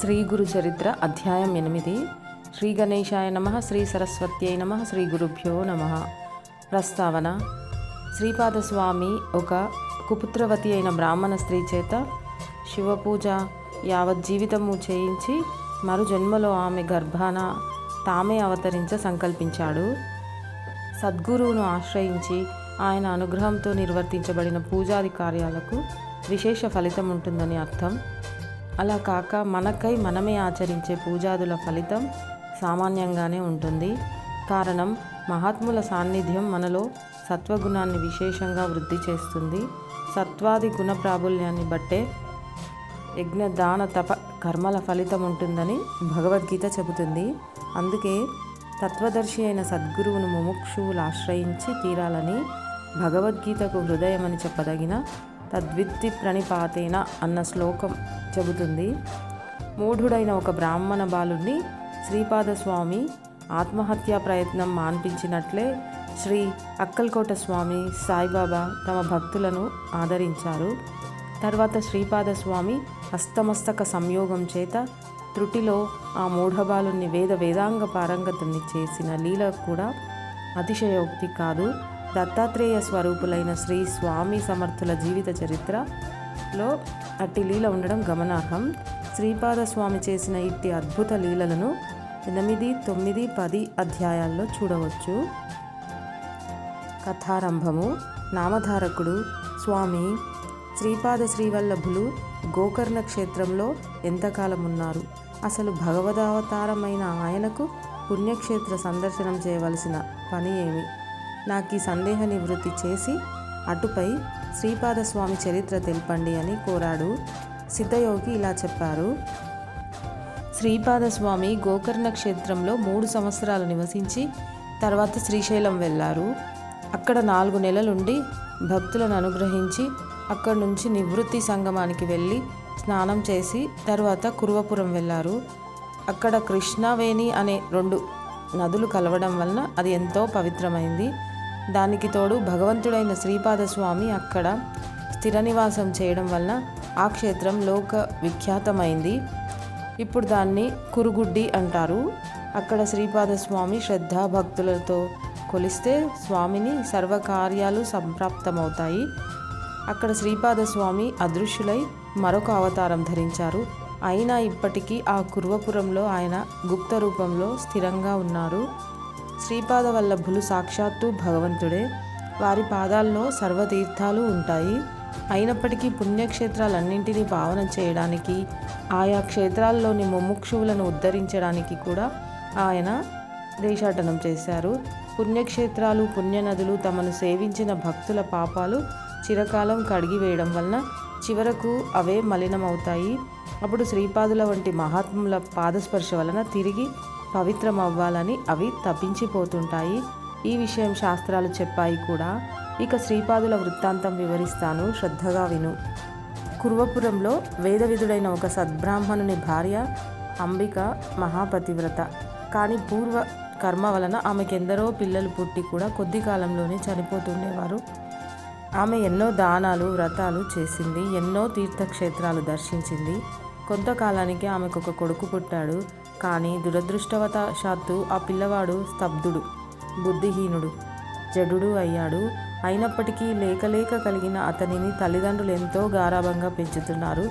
శ్రీ గురు చరిత్ర అధ్యాయం ఎనిమిది. శ్రీ గణేశాయ నమ శ్రీ సరస్వత్యై నమ శ్రీ గురుభ్యో నమ. ప్రస్తావన. శ్రీపాదస్వామి ఒక కుపుత్రవతి అయిన బ్రాహ్మణ స్త్రీ చేత శివపూజ యావత్ జీవితము చేయించి మరు జన్మలో ఆమె గర్భాన తామే అవతరించ సంకల్పించాడు. సద్గురువును ఆశ్రయించి ఆయన అనుగ్రహంతో నిర్వర్తించబడిన పూజాది కార్యాలకు విశేష ఫలితం ఉంటుందని అర్థం. అలా కాక మనకై మనమే ఆచరించే పూజాదుల ఫలితం సామాన్యంగానే ఉంటుంది. కారణం మహాత్ముల సాన్నిధ్యం మనలో సత్వగుణాన్ని విశేషంగా వృద్ధి చేస్తుంది. సత్వాది గుణ ప్రాబల్యాన్ని బట్టే యజ్ఞ దాన తప కర్మల ఫలితం ఉంటుందని భగవద్గీత చెబుతుంది. అందుకే తత్వదర్శి అయిన సద్గురువును ముముక్షువులు ఆశ్రయించి తీరాలని భగవద్గీతకు హృదయమని చెప్పదగిన తద్విత్తి ప్రణిపాతేన అన్న శ్లోకం చెబుతుంది. మూఢుడైన ఒక బ్రాహ్మణ బాలుడిని శ్రీపాదస్వామి ఆత్మహత్యా ప్రయత్నం మాన్పించినట్లే శ్రీ అక్కల్కోట స్వామి సాయిబాబా తమ భక్తులను ఆదరించారు. తర్వాత శ్రీపాదస్వామి హస్తమస్తక సంయోగం చేత త్రుటిలో ఆ మూఢబాలుని వేద వేదాంగ పారంగతుని చేసిన లీల కూడా అతిశయోక్తి కాదు. దత్తాత్రేయ స్వరూపులైన శ్రీ స్వామి సమర్థుల జీవిత చరిత్రలో అట్టి లీల ఉండడం గమనార్హం. శ్రీపాద స్వామి చేసిన ఇట్టి అద్భుత లీలలను ఎనిమిది తొమ్మిది పది అధ్యాయాల్లో చూడవచ్చు. కథారంభము. నామధారకుడు స్వామి. శ్రీపాద శ్రీవల్లభులు గోకర్ణ క్షేత్రంలో ఎంతకాలం ఉన్నారు అసలు భగవదావతారమైన ఆయనకు పుణ్యక్షేత్ర సందర్శనం చేయవలసిన పని ఏమి? నాకు ఈ సందేహ నివృత్తి చేసి అటుపై శ్రీపాదస్వామి చరిత్ర తెలపండి అని కోరాడు. సిద్ధయోగి ఇలా చెప్పారు. శ్రీపాదస్వామి గోకర్ణ క్షేత్రంలో మూడు సంవత్సరాలు నివసించి తర్వాత శ్రీశైలం వెళ్ళారు అక్కడ నాలుగు నెలలుండి భక్తులను అనుగ్రహించి అక్కడి నుంచి నివృత్తి సంగమానికి వెళ్ళి స్నానం చేసి తర్వాత కురువపురం వెళ్ళారు అక్కడ కృష్ణావేణి అనే రెండు నదులు కలవడం వలన అది ఎంతో పవిత్రమైంది. దానికి తోడు భగవంతుడైన శ్రీపాదస్వామి అక్కడ స్థిర నివాసం చేయడం వలన ఆ క్షేత్రం లోక విఖ్యాతమైంది. ఇప్పుడు దాన్ని కురుగుడ్డి అంటారు. అక్కడ శ్రీపాదస్వామి శ్రద్ధా భక్తులతో కొలిస్తే స్వామిని సర్వకార్యాలు సంప్రాప్తమవుతాయి. అక్కడ శ్రీపాదస్వామి అదృశ్యులై మరొక అవతారం ధరించారు. అయినా ఇప్పటికీ ఆ కుర్వపురంలో ఆయన గుప్త రూపంలో స్థిరంగా ఉన్నారు. శ్రీపాద వల్లభులు సాక్షాత్తు భగవంతుడే. వారి పాదాల్లో సర్వతీర్థాలు ఉంటాయి. అయినప్పటికీ పుణ్యక్షేత్రాలన్నింటినీ పావనం చేయడానికి ఆయా క్షేత్రాల్లోని ముముక్షువులను ఉద్ధరించడానికి కూడా ఆయన దేశాటనం చేశారు. పుణ్యక్షేత్రాలు పుణ్యనదులు తమను సేవించిన భక్తుల పాపాలు చిరకాలం కడిగివేయడం వలన చివరకు అవే మలినమవుతాయి. అప్పుడు శ్రీపాదుల వంటి మహాత్ముల పాదస్పర్శ వలన తిరిగి పవిత్రం అవ్వాలని అవి తప్పించిపోతుంటాయి. ఈ విషయం శాస్త్రాలు చెప్పాయి కూడా. ఇక శ్రీపాదుల వృత్తాంతం వివరిస్తాను. శ్రద్ధగా విను. కుర్వపురంలో వేదవిధుడైన ఒక సద్బ్రాహ్మణుని భార్య అంబిక మహాపతివ్రత. కానీ పూర్వ కర్మ వలన ఆమెకెందరో పిల్లలు పుట్టి కూడా కొద్ది కాలంలోనే చనిపోతుండేవారు. ఆమె ఎన్నో దానాలు వ్రతాలు చేసింది ఎన్నో తీర్థక్షేత్రాలు దర్శించింది. కొంతకాలానికి ఆమెకు ఒక కొడుకు పుట్టాడు. కానీ దురదృష్టవశాత్తు ఆ పిల్లవాడు స్తబ్దుడు బుద్ధిహీనుడు జడుడు అయ్యాడు. అయినప్పటికీ లేకలేక కలిగిన అతనిని తల్లిదండ్రులు ఎంతో గారాభంగా పెంచుతున్నారు.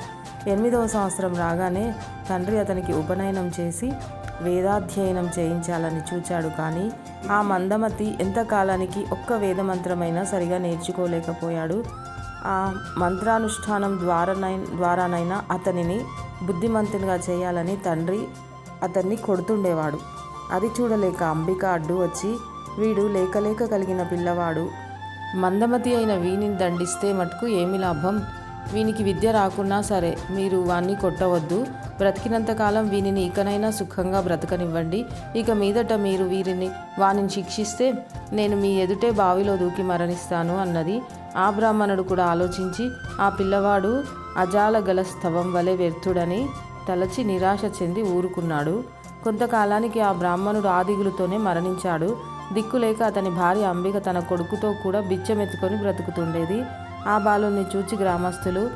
ఎనిమిదవ సంవత్సరం రాగానే తండ్రి అతనికి ఉపనయనం చేసి వేదాధ్యయనం చేయించాలని చూచాడు కానీ ఆ మందమతి ఎంతకాలానికి ఒక్క వేదమంత్రమైనా సరిగా నేర్చుకోలేకపోయాడు. ఆ మంత్రానుష్ఠానం ద్వారానై ద్వారానైనా అతనిని బుద్ధిమంతునిగా చేయాలని తండ్రి అతన్ని కొడుతుండేవాడు. అది చూడలేక అంబిక అడ్డు వచ్చి వీడు లేకలేక కలిగిన పిల్లవాడు. మందమతి అయిన వీనిని దండిస్తే మటుకు ఏమి లాభం? వీనికి విద్య రాకున్నా సరే మీరు వాణ్ణి కొట్టవద్దు. బ్రతికినంతకాలం వీనిని ఇకనైనా సుఖంగా బ్రతకనివ్వండి. ఇక మీదట మీరు వీరిని వానిని శిక్షిస్తే నేను మీ ఎదుటే బావిలో దూకి మరణిస్తాను అన్నది ఆ బ్రాహ్మణుడు కూడా ఆలోచించి ఆ పిల్లవాడు అజాల గల స్తవం వలె వ్యర్థుడని తలచి నిరాశ చెంది ఊరుకున్నాడు. కొంతకాలానికి ఆ బ్రాహ్మణుడు ఆదిగులతోనే మరణించాడు. దిక్కులేక అతని భార్య అంబిక తన కొడుకుతో కూడా బిచ్చమెత్తుకొని బ్రతుకుతుండేది. ఆ బాలుని చూచి గ్రామస్తులు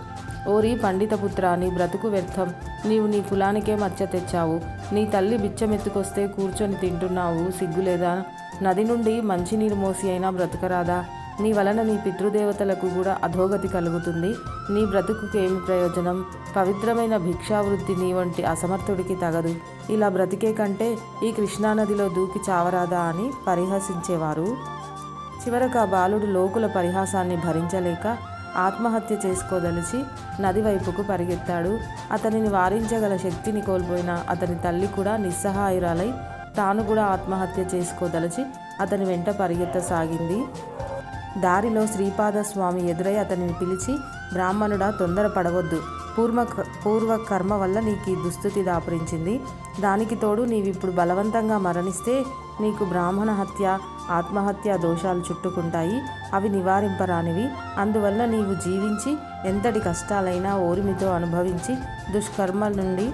ఓరి పండితపుత్ర నీ బ్రతుకు వ్యర్థం. నీవు నీ కులానికే మచ్చ తెచ్చావు. నీ తల్లి బిచ్చమెత్తుకొస్తే కూర్చొని తింటున్నావు. సిగ్గులేదా? నది నుండి మంచినీరు మోసి అయినా బ్రతకరాదా? నీ వలన నీ పితృదేవతలకు కూడా అధోగతి కలుగుతుంది. నీ బ్రతుకుకేమి ప్రయోజనం? పవిత్రమైన భిక్షావృత్తి నీ వంటి అసమర్థుడికి తగదు. ఇలా బ్రతికే కంటే ఈ కృష్ణానదిలో దూకి చావరాదా అని పరిహసించేవారు. చివరకు ఆ బాలుడు లోకుల పరిహాసాన్ని భరించలేక ఆత్మహత్య చేసుకోదలిచి నది వైపుకు పరిగెత్తాడు. అతనిని వారించగల శక్తిని కోల్పోయిన అతని తల్లి కూడా నిస్సహాయురాలై తాను కూడా ఆత్మహత్య చేసుకోదలిచి అతని వెంట పరిగెత్తసాగింది. దారిలో శ్రీపాద స్వామి ఎదురై అతనిని పిలిచి బ్రాహ్మణుడా తొందరపడవద్దు. పూర్వ పూర్వ కర్మ వల్ల నీకు ఈ దుస్థితి దాపురించింది. దానికి తోడు నీవిప్పుడు బలవంతంగా మరణిస్తే నీకు బ్రాహ్మణ హత్య ఆత్మహత్య దోషాలు చుట్టుకుంటాయి. అవి నివారింపరానివి. అందువల్ల నీవు జీవించి ఎంతటి కష్టాలైనా ఓరిమితో అనుభవించి దుష్కర్మల నుండి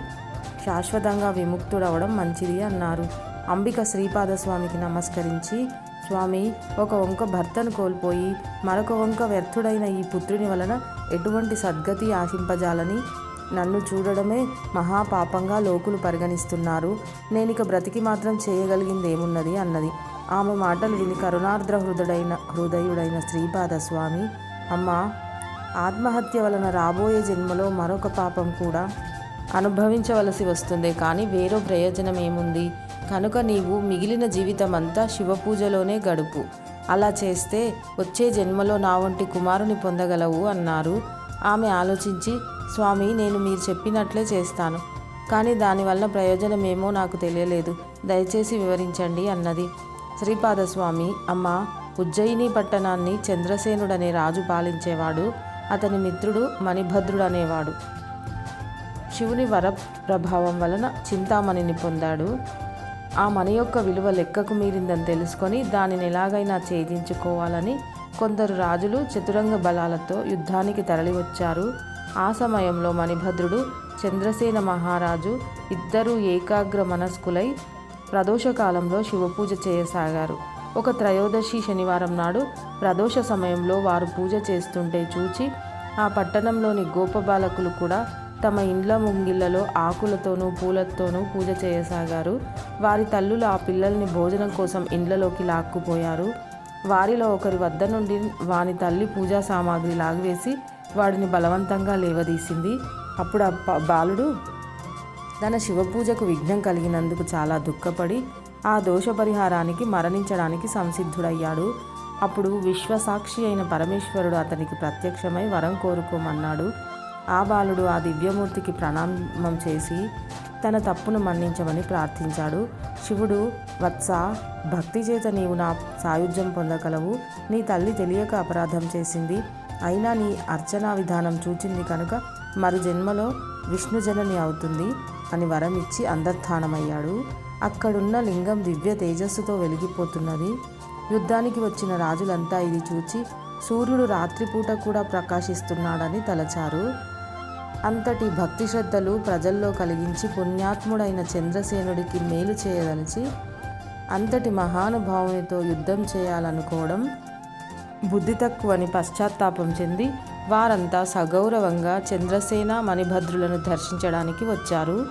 శాశ్వతంగా విముక్తుడవడం మంచిది అన్నారు. అంబిక శ్రీపాద స్వామికి నమస్కరించి స్వామి ఒక వంక భర్తను కోల్పోయి మరొక వంక వ్యర్థుడైన ఈ పుత్రుని వలన ఎటువంటి సద్గతి ఆశింపజాలని? నన్ను చూడడమే మహాపాపంగా లోకులు పరిగణిస్తున్నారు. నేనిక బ్రతికి మాత్రం చేయగలిగింది ఏమున్నది అన్నది. ఆమె మాటలు విని కరుణార్ద్ర హృదయుడైన హృదయుడైన శ్రీపాద స్వామి అమ్మా ఆత్మహత్య వలన రాబోయే జన్మలో మరొక పాపం కూడా అనుభవించవలసి వస్తుంది. కానీ వేరే ప్రయోజనం ఏముంది కనుక నీవు మిగిలిన జీవితం అంతా శివపూజలోనే గడుపు. అలా చేస్తే వచ్చే జన్మలో నా వంటి కుమారుని పొందగలవు అన్నారు. ఆమె ఆలోచించి స్వామి నేను మీరు చెప్పినట్లే చేస్తాను. కానీ దానివల్ల ప్రయోజనం ఏమో నాకు తెలియలేదు. దయచేసి వివరించండి అన్నది. శ్రీపాదస్వామి అమ్మ ఉజ్జయిని పట్టణాన్ని చంద్రసేనుడనే రాజు పాలించేవాడు. అతని మిత్రుడు మణిభద్రుడు అనేవాడు శివుని వర ప్రభావం వలన చింతామణిని పొందాడు. ఆ మన యొక్క విలువ లెక్కకు మీరిందని తెలుసుకొని దానిని ఎలాగైనా ఛేదించుకోవాలని కొందరు రాజులు చతురంగ బలాలతో యుద్ధానికి తరలివచ్చారు. ఆ సమయంలో మణిభద్రుడు చంద్రసేన మహారాజు ఇద్దరూ ఏకాగ్ర మనస్కులై ప్రదోషకాలంలో శివపూజ చేయసాగారు. ఒక త్రయోదశి శనివారం నాడు ప్రదోష సమయంలో వారు పూజ చేస్తుంటే చూచి ఆ పట్టణంలోని గోపబాలకులు కూడా తమ ఇండ్ల ముంగిళ్ళలో ఆకులతోనూ పూలతోనూ పూజ చేయసాగారు. వారి తల్లులు ఆ పిల్లల్ని భోజనం కోసం ఇండ్లలోకి లాక్కుపోయారు. వారిలో ఒకరి వద్ద నుండి వాని తల్లి పూజా సామాగ్రి లాగివేసి వాడిని బలవంతంగా లేవదీసింది. అప్పుడు ఆ బాలుడు తన శివపూజకు విఘ్నం కలిగినందుకు చాలా దుఃఖపడి ఆ దోష పరిహారానికి మరణించడానికి సంసిద్ధుడయ్యాడు. అప్పుడు విశ్వసాక్షి అయిన పరమేశ్వరుడు అతనికి ప్రత్యక్షమై వరం కోరుకోమన్నాడు. ఆ బాలుడు ఆ దివ్యమూర్తికి ప్రణామం చేసి తన తప్పును మన్నించమని ప్రార్థించాడు. శివుడు వత్స భక్తి చేత నీవు నా సాయుధ్యం పొందగలవు. నీ తల్లి తెలియక అపరాధం చేసింది. అయినా నీ అర్చనా విధానం చూచింది కనుక మరు జన్మలో విష్ణుజనని అవుతుంది అని వరం ఇచ్చి అంతర్ధానమయ్యాడు. అక్కడున్న లింగం దివ్య తేజస్సుతో వెలిగిపోతున్నది. యుద్ధానికి వచ్చిన రాజులంతా ఇది చూచి సూర్యుడు రాత్రిపూట కూడా ప్రకాశిస్తున్నాడని తలచారు. అంతటి భక్తి శ్రద్ధలు ప్రజల్లో కలిగించి పుణ్యాత్ముడైన చంద్రసేనుడికి మేలు చేయదలిచి అంతటి మహానుభావునితో యుద్ధం చేయాలనుకోవడం బుద్ధి తక్కువని పశ్చాత్తాపం చెంది వారంతా సగౌరవంగా చంద్రసేన మణిభద్రులను దర్శించడానికి వచ్చారు.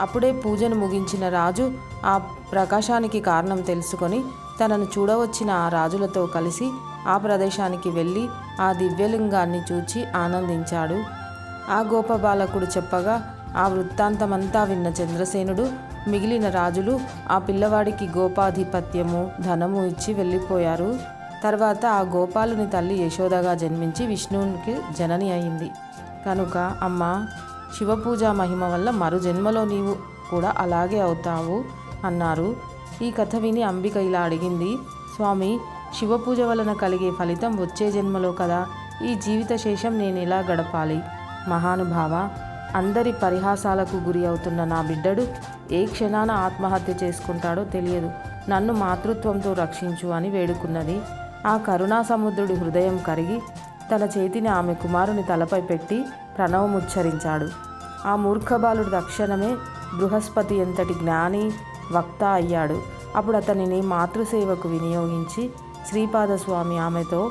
అప్పుడే పూజను ముగించిన రాజు ఆ ప్రకాశానికి కారణం తెలుసుకొని తనను చూడవచ్చిన ఆ రాజులతో కలిసి ఆ ప్రదేశానికి వెళ్ళి ఆ దివ్యలింగాన్ని చూచి ఆనందించాడు. ఆ గోపబాలకుడు చెప్పగా ఆ వృత్తాంతమంతా విన్న చంద్రసేనుడు మిగిలిన రాజులు ఆ పిల్లవాడికి గోపాధిపత్యము ధనము ఇచ్చి వెళ్ళిపోయారు. తర్వాత ఆ గోపాలుని తల్లి యశోదగా జన్మించి విష్ణువునికి జనని అయింది. కనుక అమ్మ శివపూజ మహిమ వల్ల మరు జన్మలో నీవు కూడా అలాగే అవుతావు అన్నారు. ఈ కథ విని అంబిక ఇలా అడిగింది స్వామి శివపూజ వలన కలిగే ఫలితం వచ్చే జన్మలో కదా. ఈ జీవిత శేషం నేను ఎలా గడపాలి? మహానుభావ అందరి పరిహాసాలకు గురి అవుతున్న నా బిడ్డడు ఏ క్షణాన ఆత్మహత్య చేసుకుంటాడో తెలియదు. నన్ను మాతృత్వంతో రక్షించు అని వేడుకున్నది. ఆ కరుణా సముద్రుడి హృదయం కరిగి తన చేతిని ఆమె కుమారుని తలపై పెట్టి ప్రణవముచ్చరించాడు ఆ మూర్ఖబాలుడు తక్షణమే బృహస్పతి ఎంతటి జ్ఞాని వక్త అయ్యాడు. అప్పుడు అతనిని మాతృసేవకు వినియోగించి శ్రీపాదస్వామి ఆమెతో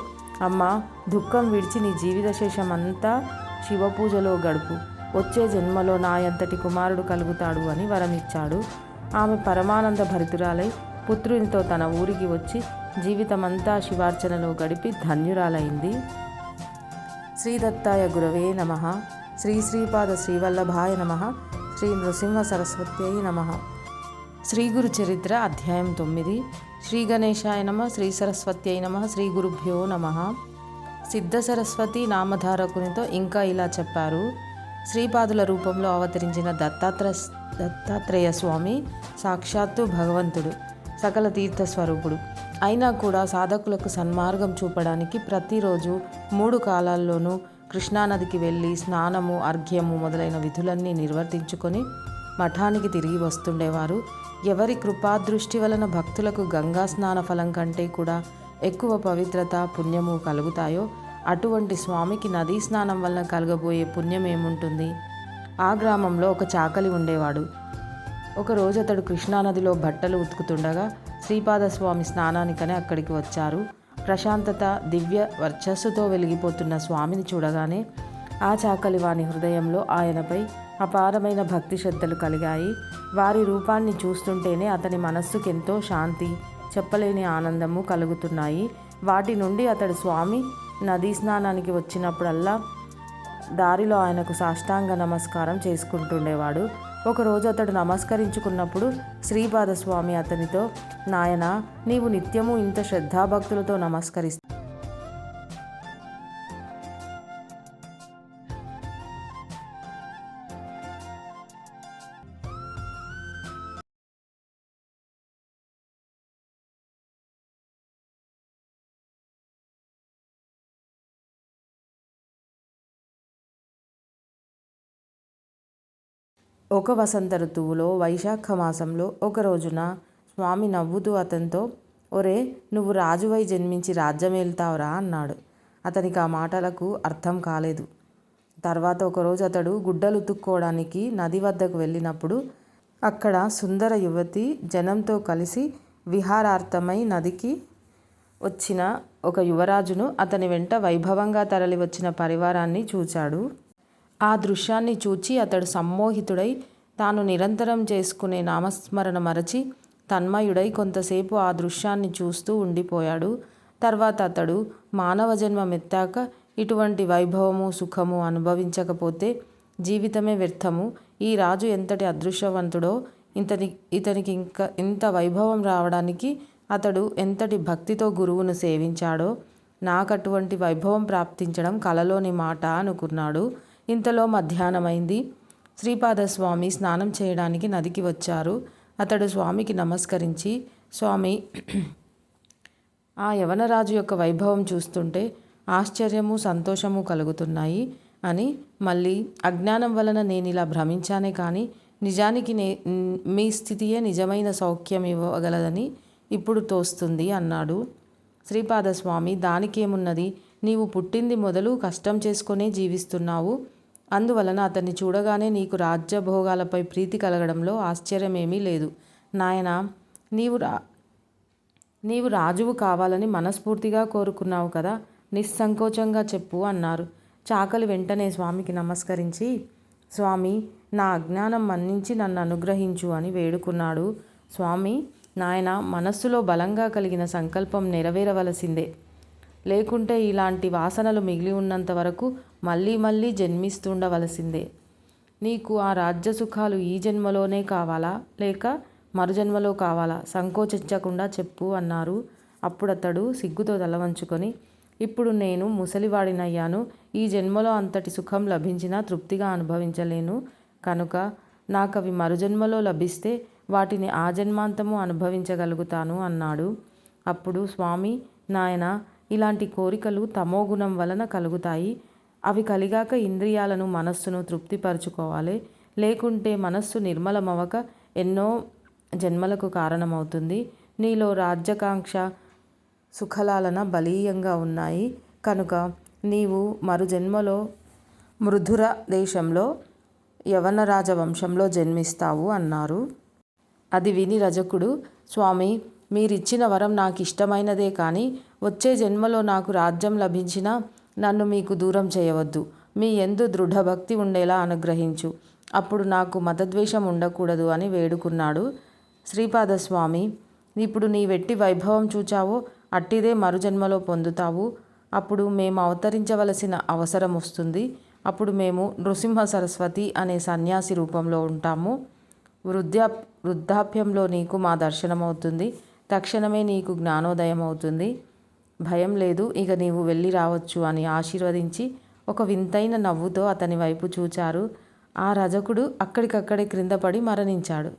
అమ్మ దుఃఖం విడిచి నీ జీవిత శేషం శివ శివపూజలో గడుపు. వచ్చే జన్మలో నాయంతటి కుమారుడు కలుగుతాడు అని వరమిచ్చాడు. ఆమె పరమానంద భరితురాలై పుత్రునితో తన ఊరికి వచ్చి జీవితమంతా శివార్చనలో గడిపి ధన్యురాలైంది. శ్రీదత్తాయ గురవే నమ. శ్రీ శ్రీపాద శ్రీవల్లభాయ నమ. శ్రీ నృసింహ సరస్వత్యై నమ. శ్రీ గురు చరిత్ర అధ్యాయం తొమ్మిది. శ్రీ గణేశాయ నమ. శ్రీ సరస్వత్యై నమ. శ్రీ గురుభ్యో నమ. సిద్ధ సరస్వతి నామధారకునితో ఇంకా ఇలా చెప్పారు. శ్రీపాదుల రూపంలో అవతరించిన దత్తాత్ర దత్తాత్రేయ స్వామి సాక్షాత్తు భగవంతుడు సకల తీర్థ స్వరూపుడు. అయినా కూడా సాధకులకు సన్మార్గం చూపడానికి ప్రతిరోజు మూడు కాలాల్లోనూ కృష్ణానదికి వెళ్ళి స్నానము అర్ఘ్యము మొదలైన విధులన్నీ నిర్వర్తించుకొని మఠానికి తిరిగి వస్తుండేవారు. ఎవరి కృపాదృష్టి వలన భక్తులకు గంగా స్నాన ఫలం కంటే కూడా ఎక్కువ పవిత్రత పుణ్యము కలుగుతాయో అటువంటి స్వామికి నదీ స్నానం వలన కలగబోయే పుణ్యం ఏముంటుంది? ఆ గ్రామంలో ఒక చాకలి ఉండేవాడు. ఒకరోజు అతడు కృష్ణానదిలో బట్టలు ఉతుకుతుండగా శ్రీపాదస్వామి స్నానానికని అక్కడికి వచ్చారు. ప్రశాంతత దివ్య వర్చస్సుతో వెలిగిపోతున్న స్వామిని చూడగానే ఆ చాకలి వాని హృదయంలో ఆయనపై అపారమైన భక్తి శ్రద్ధలు కలిగాయి. వారి రూపాన్ని చూస్తుంటేనే అతని మనస్సుకెంతో శాంతి. చెప్పలేని ఆనందము కలుగుతున్నాయి. వాటి నుండి అతడు స్వామి నదీ స్నానానికి వచ్చినప్పుడల్లా దారిలో ఆయనకు సాష్టాంగ నమస్కారం చేసుకుంటుండేవాడు. ఒకరోజు అతడు నమస్కరించుకున్నప్పుడు శ్రీపాదస్వామి అతనితో నాయన నీవు నిత్యము ఇంత శ్రద్ధాభక్తులతో నమస్కరిస్తా ఒక వసంత ఋతువులో వైశాఖ మాసంలో ఒక రోజున స్వామి నవ్వుతూ అతనితో ఒరే నువ్వు రాజువై జన్మించి రాజ్యమేల్తావురా అన్నాడు. అతనికి ఆ మాటలకు అర్థం కాలేదు. తర్వాత ఒకరోజు అతడు గుడ్డలు ఉతుక్కోవడానికి నది వద్దకు వెళ్ళినప్పుడు అక్కడ సుందర యువతి జనంతో కలిసి విహారార్థమై నదికి వచ్చిన ఒక యువరాజును అతని వెంట వైభవంగా తరలి వచ్చిన పరివారాన్ని చూచాడు. ఆ దృశ్యాన్ని చూచి అతడు సమ్మోహితుడై తాను నిరంతరం చేసుకునే నామస్మరణ మరచి తన్మయుడై కొంతసేపు ఆ దృశ్యాన్ని చూస్తూ ఉండిపోయాడు. తర్వాత అతడు మానవ జన్మమెత్తాక ఇటువంటి వైభవము సుఖము అనుభవించకపోతే జీవితమే వ్యర్థము. ఈ రాజు ఎంతటి అదృశ్యవంతుడో ఇంతని ఇతనికి ఇంకా ఇంత వైభవం రావడానికి అతడు ఎంతటి భక్తితో గురువును సేవించాడో నాకు అటువంటి వైభవం ప్రాప్తించడం కలలోని మాట అనుకున్నాడు. ఇంతలో మధ్యాహ్నమైంది. శ్రీపాదస్వామి స్నానం చేయడానికి నదికి వచ్చారు. అతడు స్వామికి నమస్కరించి స్వామి ఆ యవనరాజు యొక్క వైభవం చూస్తుంటే ఆశ్చర్యము సంతోషము కలుగుతున్నాయి అని మళ్ళీ అజ్ఞానం వలన నేను ఇలా భ్రమించానే కానీ నిజానికి నే మీ స్థితియే నిజమైన సౌఖ్యం ఇవ్వగలదని ఇప్పుడు తోస్తుంది అన్నాడు. శ్రీపాదస్వామి దానికేమున్నది? నీవు పుట్టింది మొదలు కష్టం చేసుకునే జీవిస్తున్నావు. అందువలన అతన్ని చూడగానే నీకు రాజ్యభోగాలపై ప్రీతి కలగడంలో ఆశ్చర్యమేమీ లేదు. నాయన నీవు రా నీవు రాజువు కావాలని మనస్ఫూర్తిగా కోరుకున్నావు కదా? నిస్సంకోచంగా చెప్పు అన్నారు. చాకలి వెంటనే స్వామికి నమస్కరించి స్వామి నా అజ్ఞానం మన్నించి నన్ను అనుగ్రహించు అని వేడుకున్నాడు. స్వామి నాయన మనస్సులో బలంగా కలిగిన సంకల్పం నెరవేరవలసిందే. లేకుంటే ఇలాంటి వాసనలు మిగిలి ఉన్నంత వరకు మళ్ళీ మళ్ళీ జన్మిస్తుండవలసిందే. నీకు ఆ రాజ్య సుఖాలు ఈ జన్మలోనే కావాలా? లేక మరుజన్మలో కావాలా? సంకోచించకుండా చెప్పు అన్నారు. అప్పుడతడు సిగ్గుతో తలవంచుకొని ఇప్పుడు నేను ముసలివాడినయ్యాను. ఈ జన్మలో అంతటి సుఖం లభించినా తృప్తిగా అనుభవించలేను. కనుక నాకు అవి మరుజన్మలో లభిస్తే వాటిని ఆ జన్మాంతము అనుభవించగలుగుతాను అన్నాడు. అప్పుడు స్వామి నాయన ఇలాంటి కోరికలు తమోగుణం వలన కలుగుతాయి. అవి కలిగాక ఇంద్రియాలను మనస్సును తృప్తిపరచుకోవాలి. లేకుంటే మనస్సు నిర్మలమవక ఎన్నో జన్మలకు కారణమవుతుంది. నీలో రాజ్యకాంక్ష సుఖలాలన బలీయంగా ఉన్నాయి. కనుక నీవు మరు జన్మలో మృధుర దేశంలో యవన రాజవంశంలో జన్మిస్తావు అన్నారు. అది విని రజకుడు స్వామి మీరిచ్చిన వరం నాకు ఇష్టమైనదే కానీ వచ్చే జన్మలో నాకు రాజ్యం లభించినా నన్ను మీకు దూరం చేయవద్దు. మీ ఎందు దృఢభక్తి ఉండేలా అనుగ్రహించు. అప్పుడు నాకు మతద్వేషం ఉండకూడదు అని వేడుకున్నాడు శ్రీపాదస్వామి. ఇప్పుడు నీ వెట్టి వైభవం చూచావో అట్టిదే మరుజన్మలో పొందుతావు. అప్పుడు మేము అవతరించవలసిన అవసరం వస్తుంది. అప్పుడు మేము నృసింహ సరస్వతి అనే సన్యాసి రూపంలో ఉంటాము. వృద్ధ్యా వృద్ధాప్యంలో నీకు మా దర్శనమవుతుంది. తక్షణమే నీకు జ్ఞానోదయం అవుతుంది భయం లేదు ఇక నీవు వెళ్ళి రావచ్చు అని ఆశీర్వదించి ఒక వింతైన నవ్వుతో అతని వైపు చూచారు. ఆ రజకుడు అక్కడికక్కడే క్రింద పడి మరణించాడు.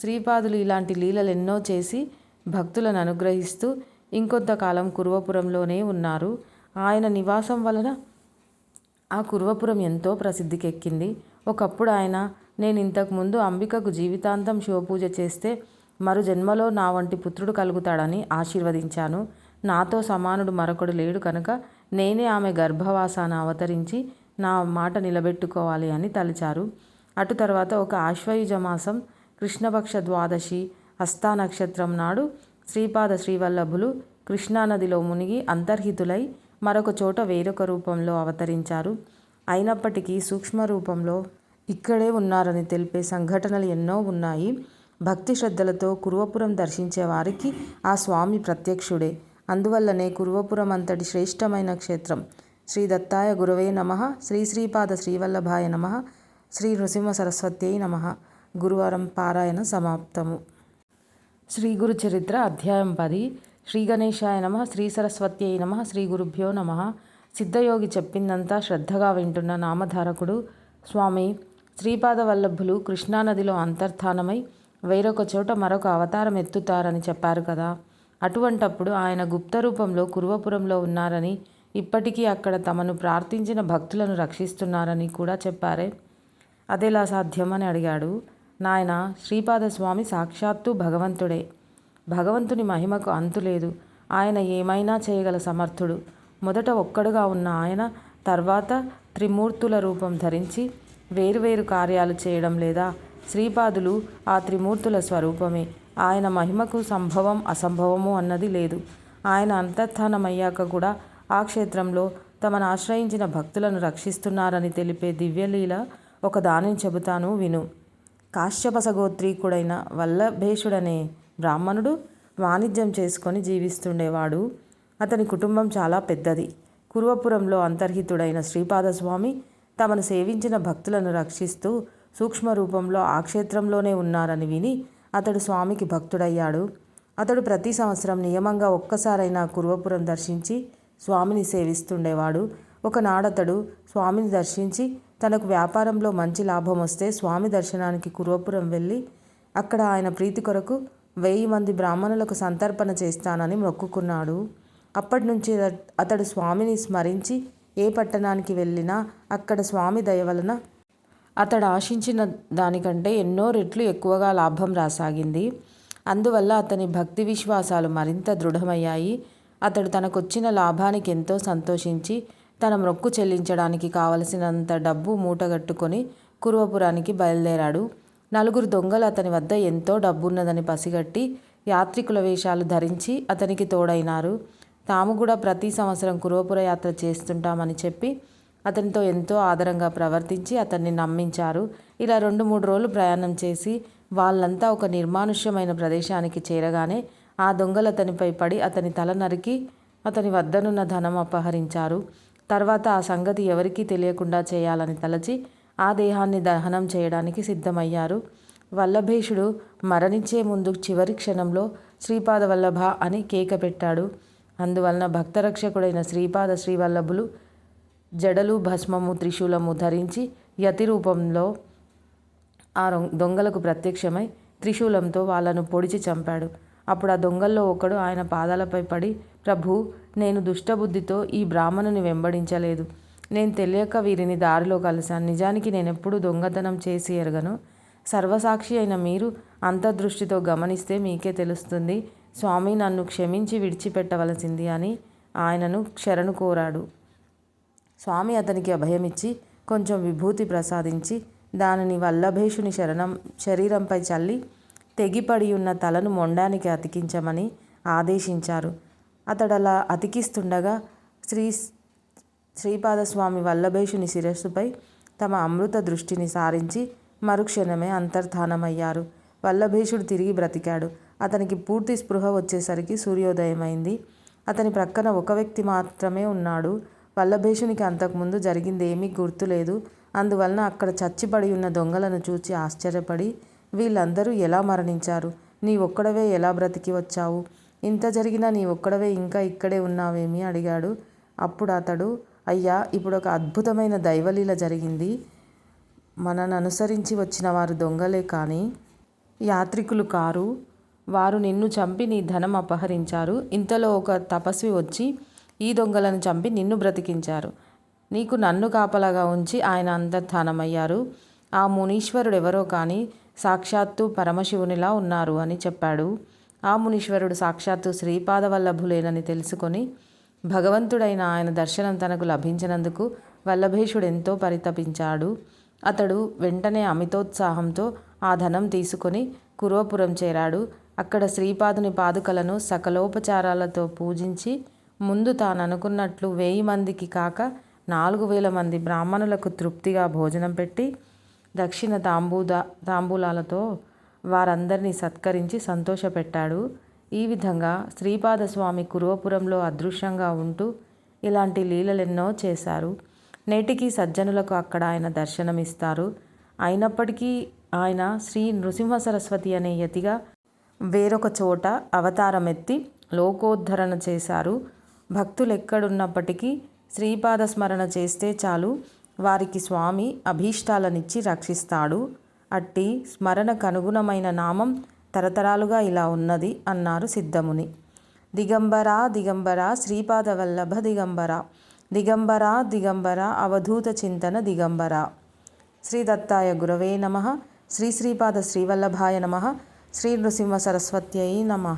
శ్రీపాదులు ఇలాంటి లీలలు ఎన్నో చేసి భక్తులను అనుగ్రహిస్తూ ఇంకొంతకాలం కురువపురంలోనే ఉన్నారు. ఆయన నివాసం వలన ఆ కురువపురం ఎంతో ప్రసిద్ధికెక్కింది. ఒకప్పుడు ఆయన నేను ఇంతకుముందు అంబికకు జీవితాంతం శివపూజ చేస్తే మరు జన్మలో నా వంటి పుత్రుడు కలుగుతాడని ఆశీర్వదించాను. నాతో సమానుడు మరొకడు లేడు కనుక నేనే ఆమె గర్భవాసాన అవతరించి నా మాట నిలబెట్టుకోవాలి అని తలిచారు. అటు తర్వాత ఒక ఆశ్వయుజ మాసం కృష్ణపక్ష ద్వాదశి హస్తా నక్షత్రం నాడు శ్రీపాద శ్రీవల్లభులు కృష్ణానదిలో మునిగి అంతర్హితులై మరొక చోట వేరొక రూపంలో అవతరించారు. అయినప్పటికీ సూక్ష్మ రూపంలో ఇక్కడే ఉన్నారని తెలిపే సంఘటనలు ఎన్నో ఉన్నాయి. భక్తి శ్రద్ధలతో కురువపురం దర్శించే వారికి ఆ స్వామి ప్రత్యక్షుడే. అందువల్లనే కురువపురం అంతటి శ్రేష్టమైన క్షేత్రం. శ్రీ దత్తాయ గురవే నమ శ్రీ శ్రీపాద శ్రీవల్లభాయ నమ శ్రీ నృసింహ సరస్వత్యై నమ. గురువారం పారాయణ సమాప్తము. శ్రీ గురు చరిత్ర అధ్యాయం పది. శ్రీ గణేశాయ నమ శ్రీ సరస్వత్యై నమ శ్రీ గురుభ్యో నమ. సిద్ధయోగి చెప్పిందంతా శ్రద్ధగా వింటున్న నామధారకుడు స్వామి శ్రీపాద వల్లభులు కృష్ణానదిలో అంతర్ధానమై వేరొక చోట మరొక అవతారం ఎత్తుతారని చెప్పారు కదా. అటువంటప్పుడు ఆయన గుప్త రూపంలో కురువపురంలో ఉన్నారని ఇప్పటికీ అక్కడ తమను ప్రార్థించిన భక్తులను రక్షిస్తున్నారని కూడా చెప్పారే. అదేలా సాధ్యమని అడిగాడు. నాయన శ్రీపాదస్వామి సాక్షాత్తు భగవంతుడే. భగవంతుని మహిమకు అంతులేదు ఆయన ఏమైనా చేయగల సమర్థుడు. మొదట ఒక్కడుగా ఉన్న ఆయన తర్వాత త్రిమూర్తుల రూపం ధరించి వేరువేరు కార్యాలు చేయడం లేదా శ్రీపాదులు ఆ త్రిమూర్తుల స్వరూపమే. ఆయన మహిమకు సంభవం అసంభవము అన్నది లేదు. ఆయన అంతర్ధానమయ్యాక కూడా ఆ క్షేత్రంలో తమను ఆశ్రయించిన భక్తులను రక్షిస్తున్నారని తెలిపే దివ్యలీల ఒక దానిని చెబుతాను విను. కాశ్యపసగోత్రీకుడైన వల్లభేషుడనే బ్రాహ్మణుడు వాణిజ్యం చేసుకొని జీవిస్తుండేవాడు. అతని కుటుంబం చాలా పెద్దది. కురువపురంలో అంతర్హితుడైన శ్రీపాదస్వామి తమను సేవించిన భక్తులను రక్షిస్తూ సూక్ష్మ రూపంలో ఆ క్షేత్రంలోనే ఉన్నారని విని అతడు స్వామికి భక్తుడయ్యాడు. అతడు ప్రతి సంవత్సరం నియమంగా ఒక్కసారైనా కురువపురం దర్శించి స్వామిని సేవిస్తుండేవాడు. ఒకనాడతడు స్వామిని దర్శించి తనకు వ్యాపారంలో మంచి లాభం వస్తే స్వామి దర్శనానికి కురువపురం వెళ్ళి అక్కడ ఆయన ప్రీతి కొరకు వెయ్యి మంది బ్రాహ్మణులకు సంతర్పణ చేస్తానని మొక్కుకున్నాడు. అప్పటి నుంచి అతడు స్వామిని స్మరించి ఏ పట్టణానికి వెళ్ళినా అక్కడ స్వామి దయ వలన అతడు ఆశించిన దానికంటే ఎన్నో రెట్లు ఎక్కువగా లాభం రాసాగింది. అందువల్ల అతని భక్తి విశ్వాసాలు మరింత దృఢమయ్యాయి. అతడు తనకొచ్చిన లాభానికి ఎంతో సంతోషించి తన మొక్కు చెల్లించడానికి కావలసినంత డబ్బు మూటగట్టుకొని కురువపురానికి బయలుదేరాడు. నలుగురు దొంగలు అతని వద్ద ఎంతో డబ్బున్నదని పసిగట్టి యాత్రికుల వేషాలు ధరించి అతనికి తోడైనారు. తాము కూడా ప్రతి సంవత్సరం కురువపుర యాత్ర చేస్తుంటామని చెప్పి అతనితో ఎంతో ఆదరంగా ప్రవర్తించి అతన్ని నమ్మించారు. ఇలా రెండు మూడు రోజులు ప్రయాణం చేసి వాళ్ళంతా ఒక నిర్మానుష్యమైన ప్రదేశానికి చేరగానే ఆ దొంగలు అతనిపై పడి అతని తల నరికి అతని వద్దనున్న ధనం అపహరించారు. తర్వాత ఆ సంగతి ఎవరికీ తెలియకుండా చేయాలని తలచి ఆ దేహాన్ని దహనం చేయడానికి సిద్ధమయ్యారు. వల్లభేషుడు మరణించే ముందు చివరి క్షణంలో శ్రీపాద వల్లభ అని కేక పెట్టాడు. అందువలన భక్తరక్షకుడైన శ్రీపాద శ్రీవల్లభులు జడలు భస్మము త్రిశూలము ధరించి యతి రూపంలో ఆ దొంగలకు ప్రత్యక్షమై త్రిశూలంతో వాళ్ళను పొడిచి చంపాడు. అప్పుడు ఆ దొంగల్లో ఒకడు ఆయన పాదాలపై పడి ప్రభు నేను దుష్టబుద్ధితో ఈ బ్రాహ్మణుని వెంబడించలేదు. నేను తెలియక వీరిని దారిలో కలిశాను. నిజానికి నేను ఎప్పుడు దొంగతనం చేసి ఎరగను. సర్వసాక్షి అయిన మీరు అంతర్దృష్టితో గమనిస్తే మీకే తెలుస్తుంది స్వామి నన్ను క్షమించి విడిచిపెట్టవలసింది అని ఆయనను క్షరణు కోరాడు స్వామి అతనికి అభయమిచ్చి కొంచెం విభూతి ప్రసాదించి దానిని వల్లభేషుని శరణం శరీరంపై చల్లి తెగిపడి ఉన్న తలను మొండానికి అతికించమని ఆదేశించారు. అతడలా అతికిస్తుండగా శ్రీ శ్రీపాదస్వామి వల్లభేషుని శిరస్సుపై తమ అమృత దృష్టిని సారించి మరుక్షణమే అంతర్ధానమయ్యారు. వల్లభేషుడు తిరిగి బ్రతికాడు. అతనికి పూర్తి స్పృహ వచ్చేసరికి సూర్యోదయమైంది. అతని ప్రక్కన ఒక వ్యక్తి మాత్రమే ఉన్నాడు. వల్లభేషునికి అంతకుముందు జరిగింది ఏమీ గుర్తులేదు. అందువలన అక్కడ చచ్చిపడి ఉన్న దొంగలను చూచి ఆశ్చర్యపడి వీళ్ళందరూ ఎలా మరణించారు? నీ ఒక్కడవే ఎలా బ్రతికి వచ్చావు? ఇంత జరిగినా నీ ఒక్కడవే ఇంకా ఇక్కడే ఉన్నావేమి? అడిగాడు. అప్పుడు అతడు అయ్యా ఇప్పుడు ఒక అద్భుతమైన దైవలీల జరిగింది. మనను అనుసరించి వచ్చిన వారు దొంగలే కానీ యాత్రికులు కారు. వారు నిన్ను చంపి నీ ధనం అపహరించారు. ఇంతలో ఒక తపస్వి వచ్చి ఈ దొంగలను చంపి నిన్ను బ్రతికించారు. నీకు నన్ను కాపలాగా ఉంచి ఆయన అంతర్ధానమయ్యారు. ఆ మునీశ్వరుడు ఎవరో కానీ సాక్షాత్తు పరమశివునిలా ఉన్నారు అని చెప్పాడు. ఆ మునీశ్వరుడు సాక్షాత్తు శ్రీపాదవల్లభులేనని తెలుసుకొని భగవంతుడైన ఆయన దర్శనం తనకు లభించినందుకు వల్లభేషుడు ఎంతో పరితపించాడు. అతడు వెంటనే అమితోత్సాహంతో ఆ ధనం తీసుకొని కురవపురం చేరాడు. అక్కడ శ్రీపాదుని పాదుకలను సకలోపచారాలతో పూజించి ముందు తాను అనుకున్నట్లు వెయ్యి మందికి కాక నాలుగు వేల మంది బ్రాహ్మణులకు తృప్తిగా భోజనం పెట్టి దక్షిణ తాంబూదా తాంబూలాలతో వారందరినీ సత్కరించి సంతోషపెట్టాడు. ఈ విధంగా శ్రీపాదస్వామి కురువపురంలో అదృశ్యంగా ఉంటూ ఇలాంటి లీలలెన్నో చేశారు. నేటికి సజ్జనులకు అక్కడ ఆయన దర్శనమిస్తారు. అయినప్పటికీ ఆయన శ్రీ నృసింహ సరస్వతి అనే యతిగా వేరొక చోట అవతారమెత్తి లోకోద్ధరణ చేశారు. భక్తులు ఎక్కడున్నప్పటికీ శ్రీపాద స్మరణ చేస్తే చాలు. వారికి స్వామి అభీష్టాలనిచ్చి రక్షిస్తాడు. అట్టి స్మరణకు అనుగుణమైన నామం తరతరాలుగా ఇలా ఉన్నది అన్నారు సిద్ధముని. దిగంబరా దిగంబర శ్రీపాద వల్లభ దిగంబర. దిగంబరా దిగంబర అవధూత చింతన దిగంబర. శ్రీ దత్తాయ గురవే నమ. శ్రీ శ్రీపాద శ్రీవల్లభాయ నమ. శ్రీ నృసింహ సరస్వత్యై నమ.